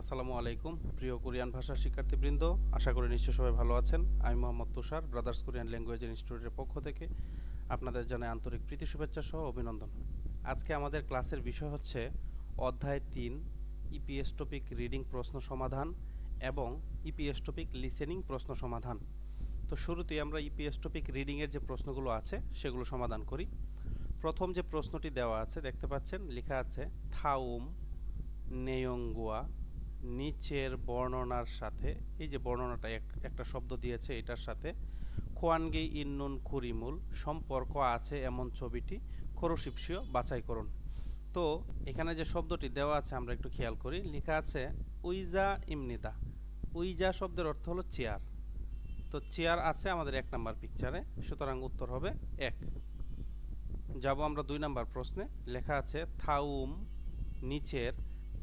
আসসালামু আলাইকুম। প্রিয় কোরিয়ান ভাষা শিক্ষার্থীবৃন্দ, আশা করি নিশ্চয় সবাই ভালো আছেন। আমি Mohammad Tushar brothers Korean language ইনস্টিটিউটের পক্ষ থেকে আপনাদের জানাই আন্তরিক প্রীতি, শুভেচ্ছা সহ অভিনন্দন। আজকে আমাদের ক্লাসের বিষয় হচ্ছে অধ্যায় তিন, ইপিএস টপিক রিডিং প্রশ্ন সমাধান এবং ইপিএস টপিক লিসেনিং প্রশ্ন সমাধান। তো শুরুতেই আমরা ইপিএস টপিক রিডিংয়ের যে প্রশ্নগুলো আছে, সেগুলো সমাধান করি। প্রথম যে প্রশ্নটি দেওয়া আছে, দেখতে পাচ্ছেন, লেখা আছে, থাউম নেয়ঙ্গুয়া নিচের বর্ণনার সাথে, এই যে বর্ণনাটা এক, একটা শব্দ দিয়েছে এটার সাথে, খোয়ানগে ইন্নুন খুরিমুল, সম্পর্ক আছে এমন ছবিটি খরশিপসীয় বাছাই করুন। তো এখানে যে শব্দটি দেওয়া আছে আমরা একটু খেয়াল করি, লেখা আছে উইজা ইমনিদা উইজা শব্দের অর্থ হলো চেয়ার। তো চেয়ার আছে আমাদের এক নাম্বার পিকচারে, সুতরাং উত্তর হবে এক। যাব আমরা দুই নাম্বার প্রশ্নে, লেখা আছে থাউম, নিচের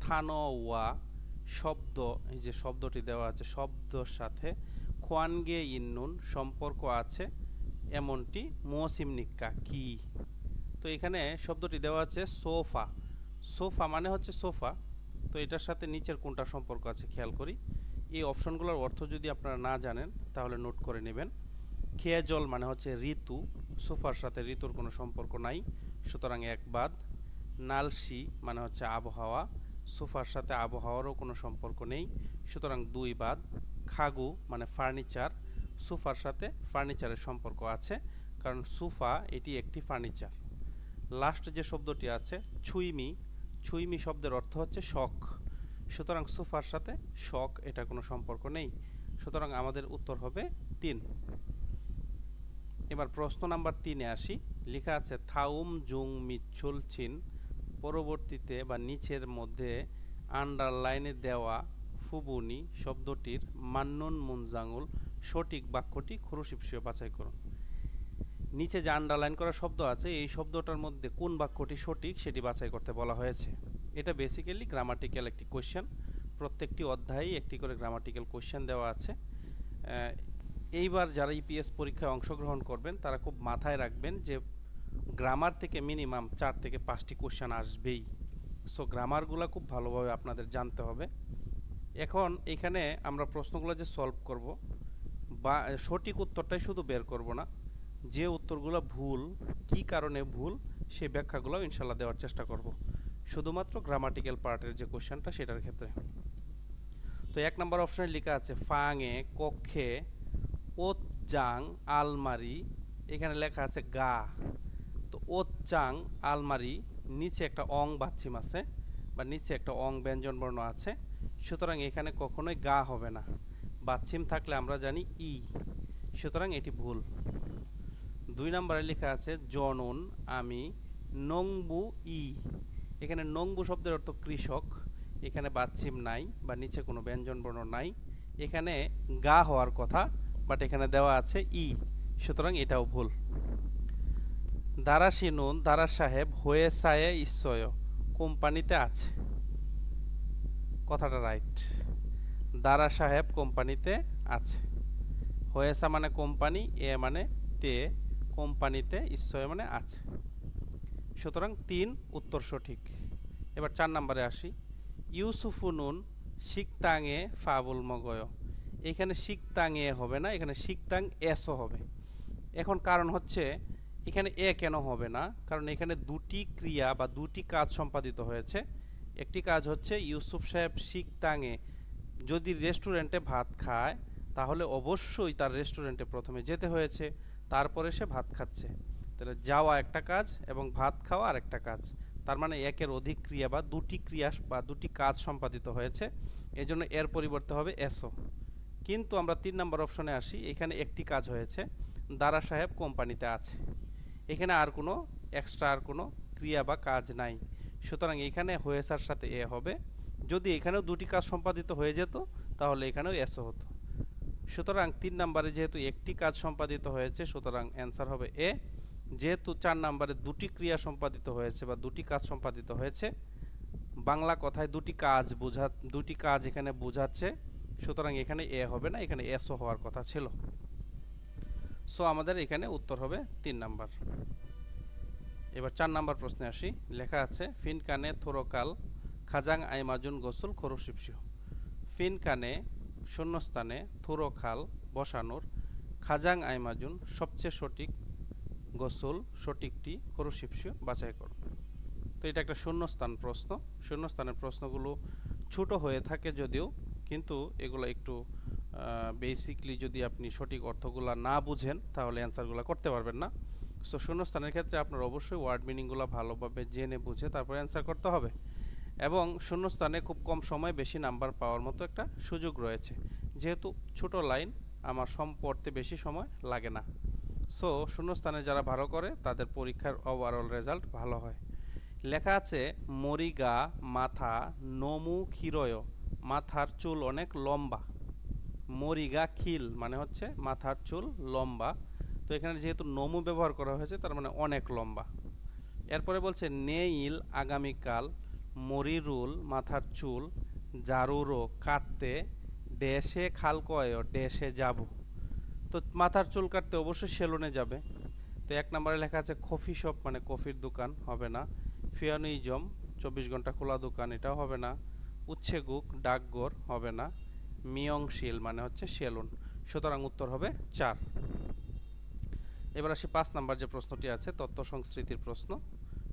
থানোয়া শব্দ, এই যে শব্দটি দেওয়া আছে, শব্দর সাথে খোয়ানগে ইন্নুন সম্পর্ক আছে, এমনটি মৌসিম নিক্কা, কি? তো এখানে শব্দটি দেওয়া আছে সোফা। সোফা মানে হচ্ছে সোফা। তো এটার সাথে নিচের কোনটা সম্পর্ক আছে খেয়াল করি। এই অপশনগুলোর অর্থ যদি আপনারা না জানেন, তাহলে নোট করে নেবেন। খেয়াজল মানে হচ্ছে ঋতু। সোফার সাথে ঋতুর কোনো সম্পর্ক নাই। সুতরাং এক বাদ। নালসি মানে হচ্ছে আবহাওয়া। সোফার সাথে আবহাওয়ারও কোনো সম্পর্ক নেই। সুতরাং দুই বাদ, খাগু মানে ফার্নিচার, সোফার সাথে ফার্নিচারের সম্পর্ক আছে, কারণ সোফা এটি একটি ফার্নিচার। লাস্ট যে শব্দটি আছে, ছুইমি ছুইমি শব্দের অর্থ হচ্ছে শখ। সুতরাং সোফার সাথে শখ, এটা কোনো সম্পর্ক নেই। সুতরাং আমাদের উত্তর হবে তিন। এবার প্রশ্ন নাম্বার তিনে আসি। লেখা আছে, থাউম জুং মিচ্ছুল চিন পরবর্তীতে বা নিচের মধ্যে আন্ডারলাইনে দেওয়া ফুবুনি শব্দটির মান্নুন মুনজাঙ্গুল সঠিক বাক্যটি খুরুশিপসীয় বাছাই করুন। নিচে যে আন্ডারলাইন করা শব্দ আছে, এই শব্দটার মধ্যে কোন বাক্যটি সঠিক সেটি বাছাই করতে বলা হয়েছে। এটা বেসিক্যালি গ্রামাটিক্যাল একটি কোয়েশ্চেন প্রত্যেকটি অধ্যায়ে একটি করে গ্রামাটিক্যাল কোয়েশ্চেন দেওয়া আছে। এইবার যারা ইপিএস পরীক্ষায় অংশগ্রহণ করবেন, তারা খুব মাথায় রাখবেন যে গ্রামার থেকে মিনিমাম চার থেকে পাঁচটি কোশ্চেন আসবেই। সো গ্রামারগুলো খুব ভালোভাবে আপনাদের জানতে হবে। এখন এখানে আমরা প্রশ্নগুলো যে সলভ করব, বা সঠিক উত্তরটাই শুধু বের করব না, যে উত্তরগুলো ভুল, কি কারণে ভুল সেই ব্যাখ্যাগুলো ইনশাল্লাহ দেওয়ার চেষ্টা করব। শুধুমাত্র গ্রামাটিক্যাল পার্টের যে কোশ্চেনটা সেটার ক্ষেত্রে। তো এক নম্বর অপশনে লেখা আছে, ফাঙে, কক্ষে, ওত জাং, আলমারি, এখানে লেখা আছে গা। তো ও চাং আলমারি নিচে একটা অং বাচ্চিম আছে বা নিচে একটা অং ব্যঞ্জন বর্ণ আছে। সুতরাং এখানে কখনোই গা হবে না। বাচ্চিম থাকলে আমরা জানি ই। সুতরাং এটি ভুল। দুই নম্বরে লেখা আছে, জনন, আমি, নংবু, ই। এখানে নংবু শব্দের অর্থ কৃষক। এখানে বাচ্চিম নাই বা নিচে কোনো ব্যঞ্জন বর্ণ নাই। এখানে গা হওয়ার কথা বাট এখানে দেওয়া আছে ই। সুতরাং এটাও ভুল। দারা সিনুন দারা সাহেব হয়ে সায়ে ঈশ্বয় কোম্পানিতে আছে। কথাটা রাইট। দারা সাহেব কোম্পানিতে আছে। হয়েসা মানে কোম্পানি, এ মানে তে, কোম্পানিতে ঈশ্বয় মানে আছে। সুতরাং তিন উত্তর সঠিক। এবার চার নম্বরে আসি। ইউসুফুনুন শিকতাঙে ফাবুল মগয়। এখানে শিকতাঙে হবে না, এখানে শিকতাং এসও হবে। এখন কারণ হচ্ছে এখানে এ কেন হবে না? কারণ এখানে দুটি ক্রিয়া বা দুটি কাজ সম্পাদিত হয়েছে। একটি কাজ হচ্ছে ইউসুফ সাহেব শিকতাঙে যদি রেস্টুরেন্টে ভাত খায়, তাহলে অবশ্যই তার রেস্টুরেন্টে প্রথমে যেতে হয়েছে, তারপরে সে ভাত খাচ্ছে। তাহলে যাওয়া একটা কাজ এবং ভাত খাওয়া আর একটা কাজ। তার মানে একের অধিক ক্রিয়া বা দুটি ক্রিয়া বা দুটি কাজ সম্পাদিত হয়েছে। এজন্য এর পরিবর্তে হবে এসও। কিন্তু আমরা তিন নম্বর অপশনে আসি। এখানে একটি কাজ হয়েছে। দারা সাহেব কোম্পানিতে আছে। এখানে আর কোনো এক্সট্রা আর কোনো ক্রিয়া বা কাজ নাই। সুতরাং এখানে হয়েসার সাথে এ হবে। যদি এখানেও দুটি কাজ সম্পাদিত হয়ে যেত, তাহলে এখানেও এসও হতো। সুতরাং তিন নম্বরে যেহেতু একটি কাজ সম্পাদিত হয়েছে, সুতরাং অ্যান্সার হবে এ। যেহেতু চার নম্বরে দুটি ক্রিয়া সম্পাদিত হয়েছে বা দুটি কাজ সম্পাদিত হয়েছে, বাংলা কথায় দুটি কাজ বোঝা, দুটি কাজ এখানে বোঝাচ্ছে, সুতরাং এখানে এ হবে না, এখানে এসও হওয়ার কথা ছিল। সো আমাদের এখানে উত্তর হবে তিন নাম্বার। এবার চার নাম্বার প্রশ্নে আসি। লেখা আছে ফিনকানে থোরকাল, খাজাং আইমাজুন গোসল খরশিপসিও ফিনকানে শূন্যস্থানে থুরোখাল বসানোর খাজাং আইমাজুন সবচেয়ে সঠিক গোসল সঠিকটি করুশিপসীয় বাছাই করো। তো এটা একটা শূন্যস্থান প্রশ্ন। শূন্যস্থানের প্রশ্নগুলো ছোট হয়ে থাকে যদিও, কিন্তু এগুলো একটু বেসিকলি যদি আপনি সঠিক অর্থগুলো না বুঝেন, তাহলে অ্যান্সারগুলো করতে পারবেন না। সো শূন্যস্থানের ক্ষেত্রে আপনার অবশ্যই ওয়ার্ড মিনিংগুলো ভালোভাবে জেনে বুঝে তারপরে অ্যান্সার করতে হবে। এবং শূন্যস্থানে খুব কম সময় বেশি নাম্বার পাওয়ার মতো একটা সুযোগ রয়েছে। যেহেতু ছোট লাইন আমার সম পড়তে বেশি সময় লাগে না। সো শূন্যস্থানে যারা ভালো করে, তাদের পরীক্ষার ওভারঅল রেজাল্ট ভালো হয়। লেখা আছে, মরিগা, মাথা, নমু, ক্ষীরয়। মাথার চুল অনেক লম্বা। মরিগা খিল মানে হচ্ছে মাথার চুল লম্বা। তো এখানে যেহেতু নমু ব্যবহার করা হয়েছে, তার মানে অনেক লম্বা। এরপরে বলছে, নেইল আগামীকাল, মরিরুল মাথার চুল, জারুরো কাটতে ড্যাশে খাল কয় ড্যাশে যাব। তো মাথার চুল কাটতে অবশ্যই সেলুনে যাবে। তো এক নম্বরে লেখা আছে, কফি শপ মানে কফির দোকান, হবে না। ফিয়ানুইজম চব্বিশ ঘণ্টা খোলা দোকান, এটাও হবে না। উচ্ছেগুক, ডাকঘর, হবে না। মিয়ংশিল মানে হচ্ছে সেলুন। সুতরাং উত্তর হবে চার। এবার আসি পাঁচ নাম্বার যে প্রশ্নটি আছে, তত্ত্ব সংস্কৃতির প্রশ্ন।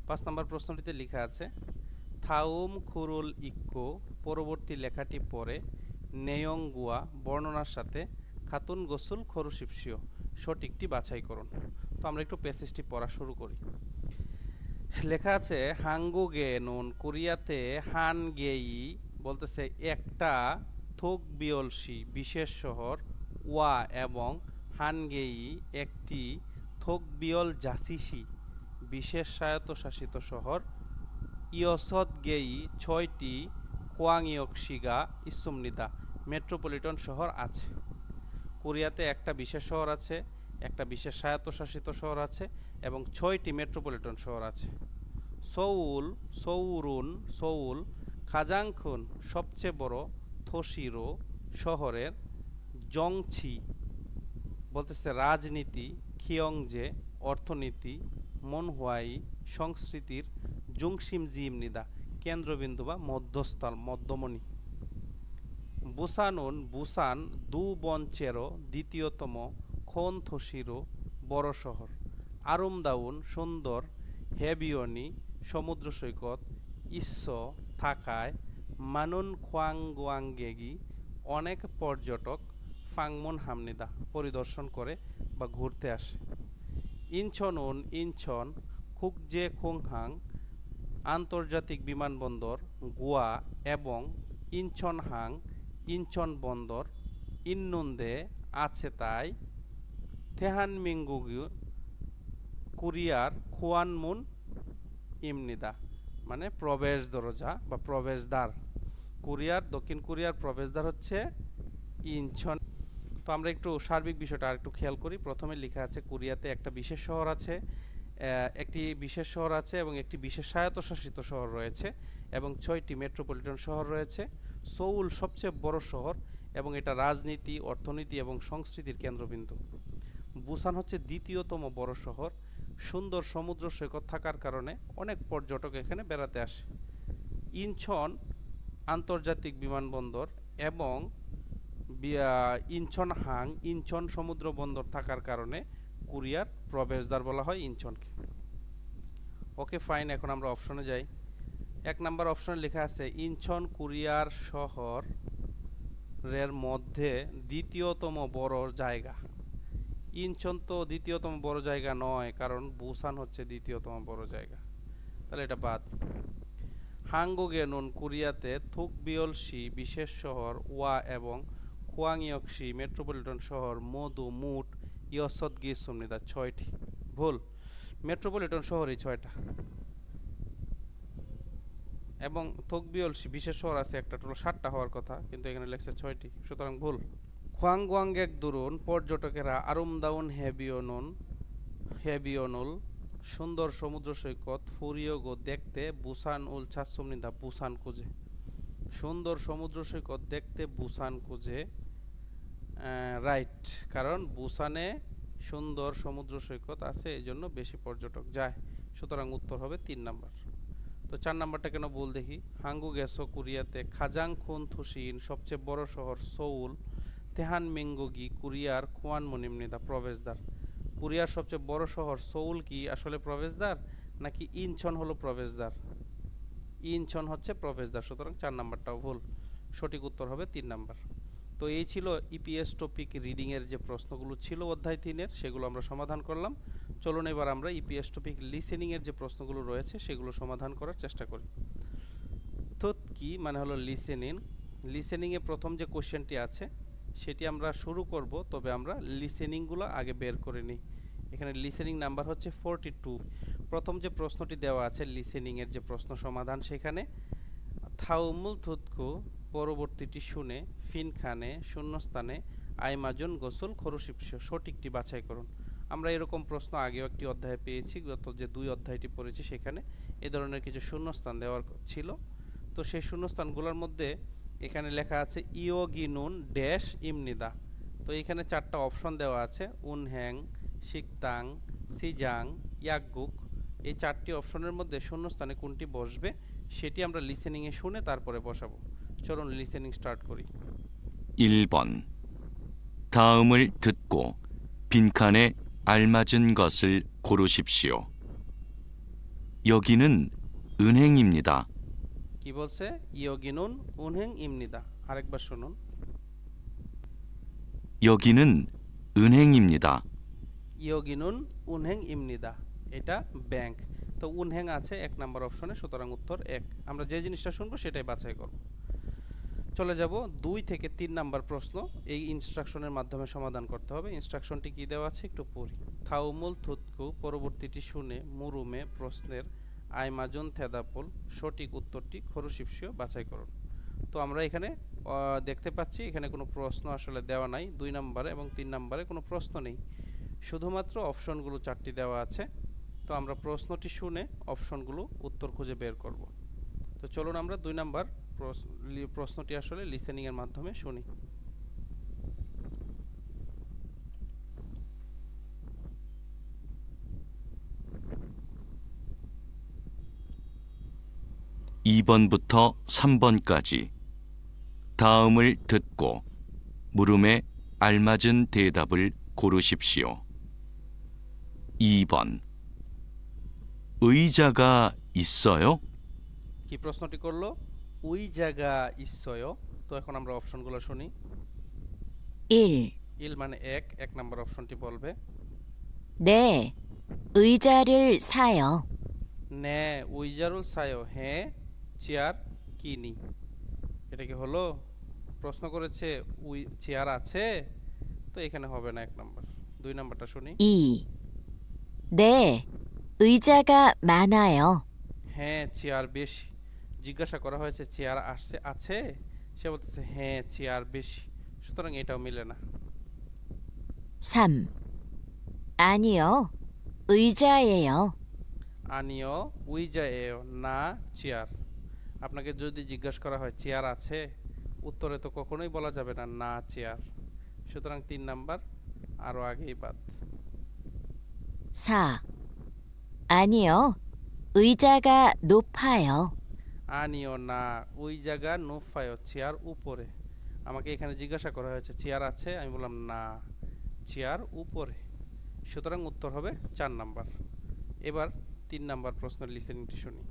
পাঁচ নাম্বার প্রশ্নটিতে লেখা আছে, থাউম খুরুল ইক্কো, পরবর্তী লেখাটি পরে নেয়ংগুয়া বর্ণনার সাথে খাতুন গোসুল খরুশিপসিও সঠিকটি বাছাই করুন। তো আমরা একটু প্যাসেজটি পড়া শুরু করি। লেখা আছে, হাঙ্গু গে নুন কোরিয়াতে হান গেই বলতেছে একটা থোক বিয়লসি, বিশেষ শহর ওয়া এবং হানগেই একটি থোক বিয়ল জাসিসি, বিশেষ স্বায়ত্তশাসিত শহর। ইয়সদ গেই ছয়টি কোয়াংইয়কশিগা ইসুমনিদা মেট্রোপলিটন শহর আছে। কোরিয়াতে একটা বিশেষ শহর আছে, একটা বিশেষ স্বায়ত্তশাসিত শহর আছে এবং ছয়টি মেট্রোপলিটন শহর আছে। সৌল সৌরুন সৌল খাজাংখুন সবচেয়ে বড় থোশিরো শহরের জংছি বলতেছে রাজনীতি, খিয়ংজে অর্থনীতি, মনহুয়াই সংস্কৃতির জুংসিম জিমনিদা কেন্দ্রবিন্দু বা মধ্যস্থল, মধ্যমণি। বুসানুন বুসান দু বঞ্চেরো দ্বিতীয়তম খন থসিরো বড় শহর। আরুমদাউন সুন্দর হেবিয়নি সমুদ্র সৈকত ইস্য থাকায় মানুন খোয়াংগোয়াংগেগি অনেক পর্যটক ফাংমুন হামনিদা পরিদর্শন করে বা ঘুরতে আসে। ইনছনুন, ইনছন, খুকজে খুংহাং, আন্তর্জাতিক বিমানবন্দর, গোয়া এবং ইনছনহাং ইনছন বন্দর ইন্নুন্দে আছে তাই থেহানমিঙ্গুগু, কুরিয়ার খোয়ানমুন ইমনিদা মানে প্রবেশ দরজা বা প্রবেশদ্বার। কোরিয়ার, দক্ষিণ কোরিয়ার প্রবেশদ্বার হচ্ছে ইনছন। তো আমরা একটু সার্বিক বিষয়টা আর একটু খেয়াল করি। প্রথমে লেখা আছে, কোরিয়াতে একটা বিশেষ শহর আছে একটি বিশেষ শহর আছে এবং একটি বিশেষ স্বায়ত্তশাসিত শহর রয়েছে এবং ছয়টি মেট্রোপলিটন শহর রয়েছে। সৌল সবচেয়ে বড় শহর এবং এটা রাজনীতি, অর্থনীতি এবং সংস্কৃতির কেন্দ্রবিন্দু। বুসান হচ্ছে দ্বিতীয়তম বড় শহর। সুন্দর সমুদ্র সৈকত থাকার কারণে অনেক পর্যটক এখানে বেড়াতে আসে। ইনছন আন্তর্জাতিক বিমানবন্দর এবং ইনছন হাং, ইনছন সমুদ্র বন্দর থাকার কারণে কুরিয়ার প্রবেশদ্বার বলা হয় ইনছনকে। ওকে ফাইন এখন আমরা অপশনে যাই। এক নাম্বার অপশনে লেখা আছে, ইনছন কুরিয়ার শহরের মধ্যে দ্বিতীয়তম বড় জায়গা। ইনছন তো দ্বিতীয়তম বড় জায়গা নয়, কারণ বুসান হচ্ছে দ্বিতীয়তম বড় জায়গা। তাহলে এটা বাদ। হাঙ্গুগেনুন কোরিয়াতে থুকবিয়লসি বিশেষ শহর ওয়া এবং খোয়াংইয়কসি মেট্রোপলিটন শহর মধু মুট ইয়সদ গিসুমনিদা ছয়টি। ভুল, মেট্রোপলিটন শহরই ছয়টা। এবং থকবিয়লসি বিশেষ শহর আছে একটা, টোটাল সাতটা হওয়ার কথা, কিন্তু এখানে লেখছে ছয়টি, সুতরাং ভুল। খোয়াংগুয়াংগেক দুরুন, পর্যটকেরা আরুমদাউন হেবিয়নুন, হেবিয়নুল সুন্দর সমুদ্র সৈকত ফুরিয়োগো দেখতে, বুসান উল ছাসুমনিদা বুসান কুজে। সুন্দর সমুদ্র সৈকত দেখতে, বুসান কুজে। রাইট, কারণ বুসানে সুন্দর সমুদ্র সৈকত আছে, এই জন্য বেশি পর্যটক যায়। সুতরাং উত্তর হবে তিন নাম্বার। তো চার নাম্বারটা কেন ভুল দেখি? হাঙ্গু গেসো কোরিয়াতে, খাজাং খুন থুসিন, সবচেয়ে বড় শহর সৌল তেহান মেঙ্গোগি কোরিয়ার খোয়ান মনিমনিদা প্রবেশদ্বার। কোরিয়ার সবচেয়ে বড় শহর সৌল কি আসলে প্রবেশদ্বার, নাকি ইনছন হলো প্রবেশদ্বার? ইনছন হচ্ছে প্রবেশদ্বার, সুতরাং চার নাম্বারটাও ভুল। সঠিক উত্তর হবে তিন নাম্বার। তো এই ছিল ইপিএস টপিক রিডিংয়ের যে প্রশ্নগুলো ছিল অধ্যায় তিনের, সেগুলো আমরা সমাধান করলাম। চলুন এবার আমরা ইপিএস টপিক লিসেনিংয়ের যে প্রশ্নগুলো রয়েছে, সেগুলো সমাধান করার চেষ্টা করি। তো কি মানে হলো লিসেনিং? লিসেনিংয়ে প্রথম যে কোশ্চেনটি আছে সেটি আমরা শুরু করব, তবে আমরা লিসেনিংগুলো আগে বের করে নিই। এখানে লিসেনিং নাম্বার হচ্ছে ফোরটি টু প্রথম যে প্রশ্নটি দেওয়া আছে লিসেনিংয়ের যে প্রশ্ন সমাধান সেখানে, থাউমুল থুৎকু পরবর্তীটি শুনে ফিন খানে শূন্যস্থানে আইমাজুন গোসল খরুশিপস সঠিকটি বাছাই করুন। আমরা এরকম প্রশ্ন আগেও একটি অধ্যায়ে পেয়েছি, গত যে দুই অধ্যায়টি পড়েছি সেখানে এ ধরনের কিছু শূন্যস্থান দেওয়ার ছিল। তো সেই শূন্যস্থানগুলোর মধ্যে এখানে লেখা আছে ইয়োগিনুন ড্যাশ ইমনিদা তো এখানে চারটা অপশন দেওয়া আছে উনহ্যাং শিকতাং সিজাং ইয়াকগুক এই চারটি অপশনের মধ্যে শূন্যস্থানে কোনটি বসবে সেটি আমরা লিসেনিংয়ে শুনে তারপরে বসাবো চলুন লিসেনিং স্টার্ট করি 1번 다음을 듣고 빈칸에 알맞은 것을 고르십시오. 여기는 은행입니다. কি বলছে ইয়োগিনুন উনহেং ইমনিদা আরেকবার শুনুন 여기는 은행입니다. ইয়োগিনুন উনহেং ইমনিদা এটা ব্যাংক তো উনহেং আছে এক নাম্বার অপশনে সুতরাং উত্তর এক আমরা যে জিনিসটা শুনবো সেটাই বাছাই করব চলে যাব দুই থেকে তিন নাম্বার প্রশ্ন এই ইনস্ট্রাকশনের মাধ্যমে সমাধান করতে হবে ইনস্ট্রাকশনটি কি দেওয়া আছে একটু পড়ি থাউমুল থুতকু পরবর্তীটি শুনে মুরুমে প্রশ্নের আইমাজন থেদাপোল সঠিক উত্তরটি খরুশিপসীয় বাছাই করুন। তো আমরা এখানে দেখতে পাচ্ছি, এখানে কোনো প্রশ্ন আসলে দেওয়া নাই, দুই নম্বরে এবং তিন নম্বরে কোনো প্রশ্ন নেই। শুধুমাত্র অপশনগুলো চারটি দেওয়া আছে। তো আমরা প্রশ্নটি শুনে অপশনগুলো উত্তর খুঁজে বের করব। তো চলুন আমরা দুই নাম্বার প্রশ্ন- প্রশ্নটি আসলে লিসেনিংয়ের মাধ্যমে শুনি। 2번부터 3번까지 다음을 듣고 물음에 알맞은 대답을 고르십시오. 2번 의자가 있어요? কি প্রশ্নটি করলো ওই জায়গা ইসয় তো এখন আমরা অপশনগুলো শুনি 1. ইল মানে এক এক নাম্বার অপশনটি বলবে 네. 의자를 사요. নে উইজারুল সায়ো হ্যাঁ চেয়ার কিনি এটা কি হলো প্রশ্ন করেছে উই চেয়ার আছে তো এখানে হবে না এক নাম্বার দুই নাম্বারটা শুনি 2. 네. 의자가 많아요. হ্যাঁ চেয়ার বেশি জিজ্ঞাসা করা হয়েছে চেয়ার আসছে আছে সে বলতেছে হ্যাঁ চেয়ার বেশি সুতরাং এটাও মিলে না 3. 아니요. 의자예요. আনিও উইজা এও না চেয়ার আপনাকে যদি জিজ্ঞাসা করা হয় চেয়ার আছে উত্তরে তো কখনোই বলা যাবে না না চেয়ার সুতরাং তিন নাম্বার আরও আগেই বাদ 4. 아니요. 의자가 높아요. আনিও না ওই জায়গা নোফায়ো চেয়ার উপরে আমাকে এখানে জিজ্ঞাসা করা হয়েছে চেয়ার আছে আমি বললাম না চেয়ার উপরে সুতরাং উত্তর হবে চার নাম্বার এবার তিন নাম্বার প্রশ্নের লিসেনিংটি শুনি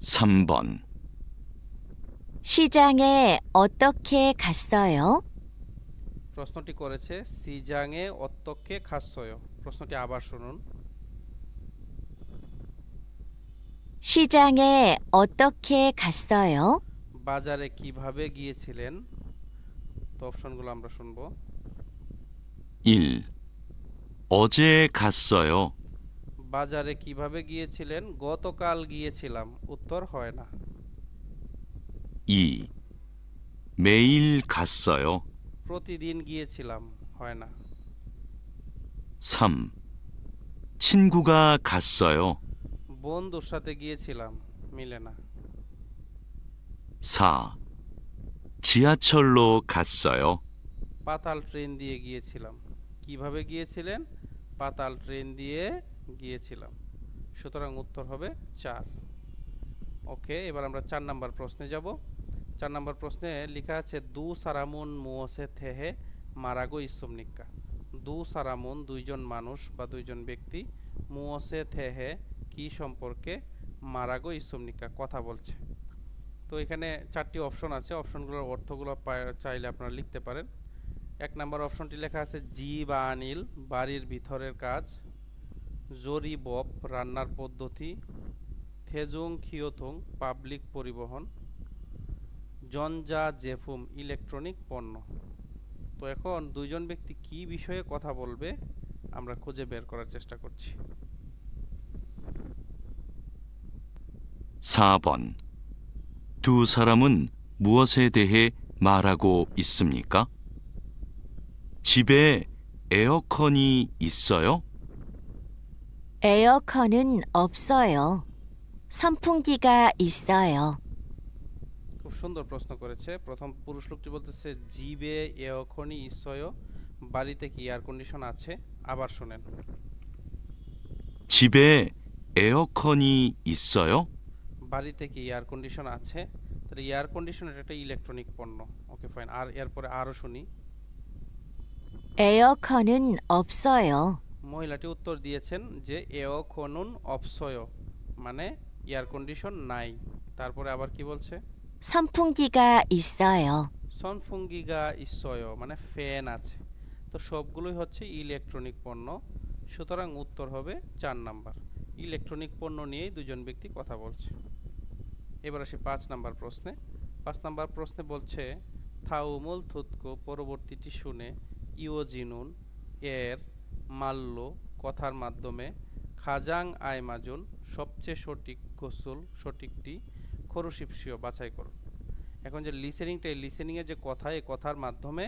3번 시장에 어떻게 갔어요? প্রশ্নটি করেছে সিজাংয়ে অত্যক্ষে খাসয় প্রশ্নটি আবার শুনুন 시장에 어떻게 갔어요? বাজারে কিভাবে গিয়েছিলেন তো অপশনগুলো আমরা শুনবো 1. 어제 갔어요. বাজারে কিভাবে গিয়েছিলেন গতকাল গিয়েছিলাম উত্তর হয় না 2. 매일 갔어요. প্রতিদিন গিয়েছিলাম হয় না 3. 친구가 갔어요. বন্ধুর সাথে গিয়েছিলাম মিলে না 4. 지하철로 갔어요. পাতাল ট্রেন দিয়ে গিয়েছিলাম কিভাবে গিয়েছিলেন পাতাল ট্রেন দিয়ে গিয়েছিলাম। সুতরাং উত্তর হবে চার। ওকে, এবার আমরা চার নাম্বার প্রশ্নে যাব। চার নাম্বার প্রশ্নে লেখা আছে, দু সারামুন মুওসে থেহে মারাগো ইসুমনিক্কা দু সারামুন, দুইজন মানুষ বা দুইজন ব্যক্তি মুওসে থেহে কি সম্পর্কে মারাগো ইসুমনিক্কা কথা বলছে। তো এখানে চারটি অপশন আছে। অপশনগুলোর অর্থগুলো চাইলে আপনারা লিখতে পারেন। এক নম্বর অপশনটি লেখা আছে, জি বা আনিল, বাড়ির ভিতরের কাজ। জরি বব রান্নার পদ্ধতি থেজুং খিওথুং পাবলিক পরিবহন জনজা জেফুম ইলেকট্রনিক পণ্য তো এখন দুইজন ব্যক্তি কি বিষয়ে কথা বলবে আমরা খুঁজে বের করার চেষ্টা করছি 4번. 두 사람은 무엇에 대해 말하고 있습니까? 집에 에어컨이 있어요? 에어컨은 없어요. 선풍기가 있어요. খুব সুন্দর প্রশ্ন করেছে প্রথম পুরুষ লোকটি বলতেছে জিবে এখনই ইসয় বাড়িতে কি এয়ার কন্ডিশন আছে আবার শোনেন 집에 에어컨이 있어요? বাড়িতে কি এয়ার কন্ডিশন আছে তাহলে এয়ার কন্ডিশন এটা একটা ইলেকট্রনিক পণ্য ওকে ফাইন আর এরপরে আরও শুনি 에어컨은 없어요. মহিলাটি উত্তর দিয়েছেন যে এও খনুন অপসয় মানে এয়ার কন্ডিশন নাই তারপরে আবার কি বলছে 선풍기가 있어요. সনফুঙ্গিগা ইসয় মানে ফ্যান আছে তো সবগুলোই হচ্ছে ইলেকট্রনিক পণ্য সুতরাং উত্তর হবে চার নাম্বার ইলেকট্রনিক পণ্য নিয়েই দুজন ব্যক্তি কথা বলছে এবার আসি পাঁচ নাম্বার প্রশ্নে পাঁচ নাম্বার প্রশ্নে বলছে থাউমুল থুতকো পরবর্তীটি শুনে ইওজিনুন এর মাল্য কথার মাধ্যমে খাজাং আয়মাজুন সবচেয়ে সঠিক গোসল সঠিকটি খরুশিপসিও বাছাই করুন। এখন যে লিসেনিংটা, এই লিসেনিংয়ের যে কথা, এই কথার মাধ্যমে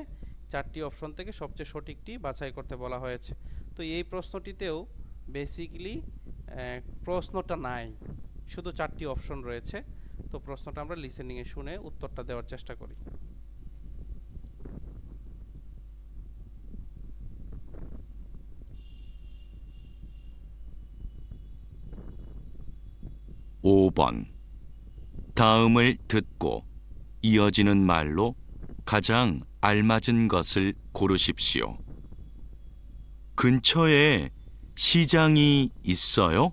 চারটি অপশন থেকে সবচেয়ে সঠিকটি বাছাই করতে বলা হয়েছে। তো এই প্রশ্নটিতেও বেসিক্যালি প্রশ্নটা নাই, শুধু চারটি অপশন রয়েছে। তো প্রশ্নটা আমরা লিসেনিংয়ে শুনে উত্তরটা দেওয়ার চেষ্টা করি। 5번. 다음을 듣고 이어지는 말로 가장 알맞은 것을 고르십시오. 근처에 시장이 있어요?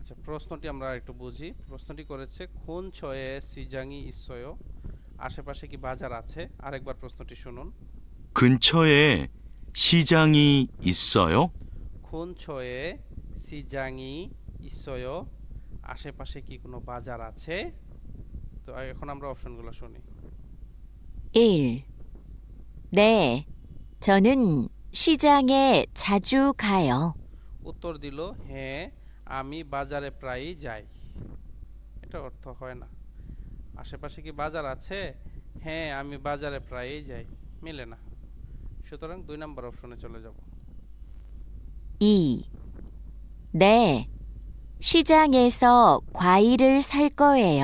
আচ্ছা প্রশ্নটি আমরা একটু বুঝি প্রশ্নটি করেছে খুন ছয়ে সিজাংই ইসয় আশেপাশে কি বাজার আছে আরেকবার প্রশ্নটি শুনুন 근처에 시장이 있어요? খুন ছয়ে সিজাংই ইসয় আশেপাশে কি কোনো বাজার আছে তো এখন আমরা অপশনগুলো শুনি 1. 네. 저는 시장에 자주 가요. উত্তর দিল হ্যাঁ আমি বাজারে প্রায়ই যাই এটা অর্থ হয় না আশেপাশে কি বাজার আছে হ্যাঁ আমি বাজারে প্রায়ই যাই মিলে না সুতরাং দুই নম্বর অপশনে চলে যাব 2. 네. 시장에서 과일을 살 거예요.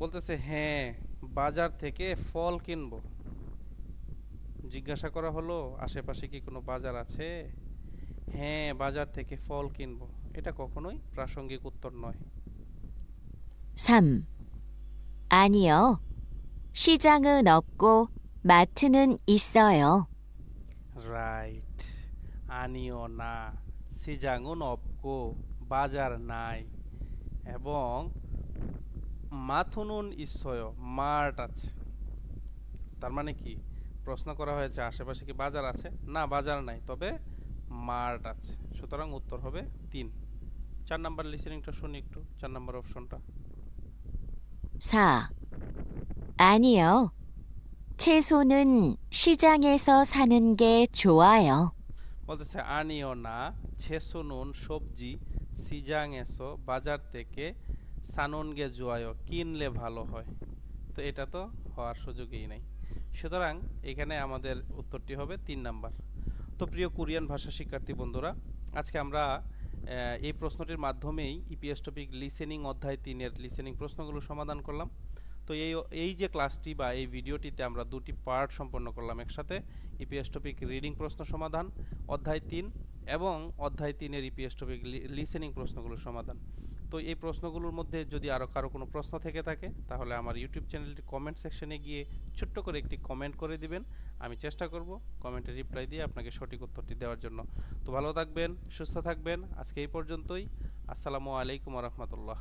বলতেছে হ্যাঁ বাজার থেকে ফল কিনবো জিজ্ঞাসা করা হলো আশেপাশে কি কোনো বাজার আছে হ্যাঁ বাজার থেকে ফল কিনবো এটা কখনোই প্রাসঙ্গিক উত্তর নয় 3. 아니요. 시장은 없고 마트는 있어요. রাইট আনিও না সিজাঙ্গুন অপকো বাজার নাই এবং মাথুনুন ইসয় মার্ট আছে তার মানে কি প্রশ্ন করা হয়েছে আশেপাশে কি বাজার আছে না বাজার নাই তবে মার্ট আছে সুতরাং উত্তর হবে তিন চার নাম্বার লিসেনিংটা শুনি একটু চার নাম্বার অপশনটা 4. 아니요. 채소는 시장에서 사는 게 좋아요. বলতেছে, আনিও না, ছেসো নুন, সবজি, সিজাং এসো, বাজার থেকে সানুনগে জুয়ায়ো, কিনলে ভালো হয়। তো এটা তো হওয়ার সুযোগই নেই। সুতরাং এখানে আমাদের উত্তরটি হবে তিন নাম্বার। তো প্রিয় কোরিয়ান ভাষা শিক্ষার্থী বন্ধুরা, আজকে আমরা এই প্রশ্নটির মাধ্যমেই ইপিএস টপিক লিসেনিং অধ্যায় তিনের লিসেনিং প্রশ্নগুলো সমাধান করলাম। তো এই এই যে ক্লাসটি বা এই ভিডিওটিতে আমরা দুটি পার্ট সম্পন্ন করলাম একসাথে, ইপিএস টপিক রিডিং প্রশ্ন সমাধান, অধ্যায় তিন এবং অধ্যায় তিনের ইপিএস টপিক লিসেনিং প্রশ্নগুলোর সমাধান। তো এই প্রশ্নগুলোর মধ্যে যদি আরও কারও কোনো প্রশ্ন থেকে থাকে, তাহলে আমার ইউটিউব চ্যানেলটি কমেন্ট সেকশনে গিয়ে ছোট্ট করে একটি কমেন্ট করে দিবেন। আমি চেষ্টা করব কমেন্টে রিপ্লাই দিয়ে আপনাকে সঠিক উত্তরটি দেওয়ার জন্য। তো ভালো থাকবেন, সুস্থ থাকবেন, আজকে এই পর্যন্তই। আসসালামু আলাইকুম রহমতুল্লাহ।